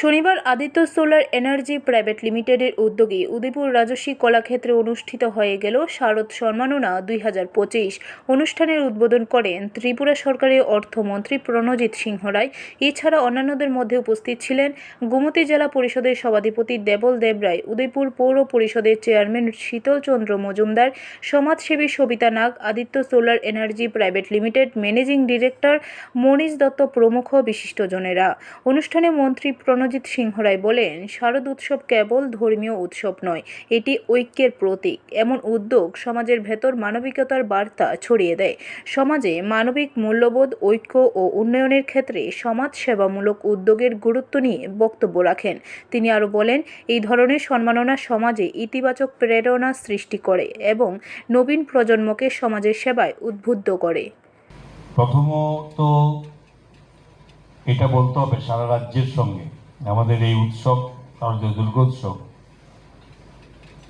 শনিবার Aditya solar energy private লিমিটেডের উদ্যোগে উদয়পুর রাজস্বী কলাক্ষেত্রে অনুষ্ঠিত হয়ে গেল শারদ সম্মাননা দুই হাজার পঁচিশ। অনুষ্ঠানের উদ্বোধন করেন ত্রিপুরা সরকারের অর্থমন্ত্রী প্রণজিৎ সিংহ রায়। এছাড়া অন্যান্যদের মধ্যে উপস্থিত ছিলেন গোমতী জেলা পরিষদের সভাধিপতি দেবল দেব রায়, উদয়পুর পৌর পরিষদের চেয়ারম্যান শীতলচন্দ্র মজুমদার, সমাজসেবী Sabita Nag, Aditya Solar Energy Private Limited managing director Manish Dutta প্রমুখ বিশিষ্টজনেরা। অনুষ্ঠানে মন্ত্রী প্রণজিৎ সিংহ রায় বলেন, শারদ উৎসব কেবল ধর্মীয় উৎসব নয়, এটি ঐক্যের প্রতীক। এমন উদ্যোগ সমাজের ভেতর মানবিকতার বার্তা ছড়িয়ে দেয়। সমাজে মানবিক মূল্যবোধ, ঐক্য ও উন্নয়নের ক্ষেত্রে সমাজ সেবামূলক উদ্যোগের গুরুত্ব নিয়ে বক্তব্য রাখেন। তিনি আরও বলেন, এই ধরনের সম্মাননা সমাজে ইতিবাচক প্রেরণা সৃষ্টি করে এবং নবীন প্রজন্মকে সমাজের সেবায় উদ্বুদ্ধ করে। প্রথমত এটা বলতে হবে সারা রাজ্যের সঙ্গে। আমাদের এই উৎসব শারদীয় দুর্গোৎসব।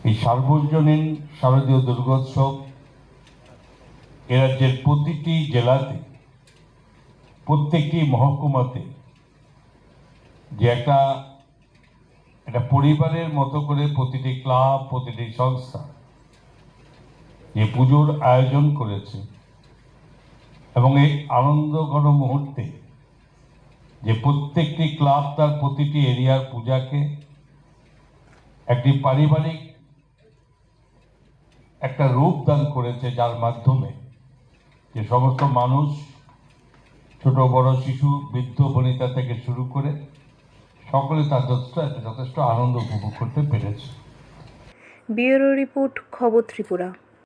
এই সার্বজনীন শারদীয় দুর্গোৎসব এ রাজ্যের প্রতিটি জেলাতে, প্রত্যেকটি মহকুমাতে যে একটা একটা পরিবারের মতো করে প্রতিটি ক্লাব, প্রতিটি সংস্থা যে পুজোর আয়োজন করেছে এবং এই আনন্দঘন মুহূর্তে যে প্রত্যেকটি ক্লাব তার প্রতিটি এরিয়ার পূজাকে একটি পারিবারিক একটা রূপ দান করেছে যার মাধ্যমে যে সমস্ত মানুষ, ছোট, বড়, শিশু, বৃদ্ধ, বনিতা থেকে শুরু করে সকলে তার যথেষ্ট যথেষ্ট আনন্দ উপভোগ করতে পেরেছে। ব্যুরো রিপোর্ট, খবর ত্রিপুরা।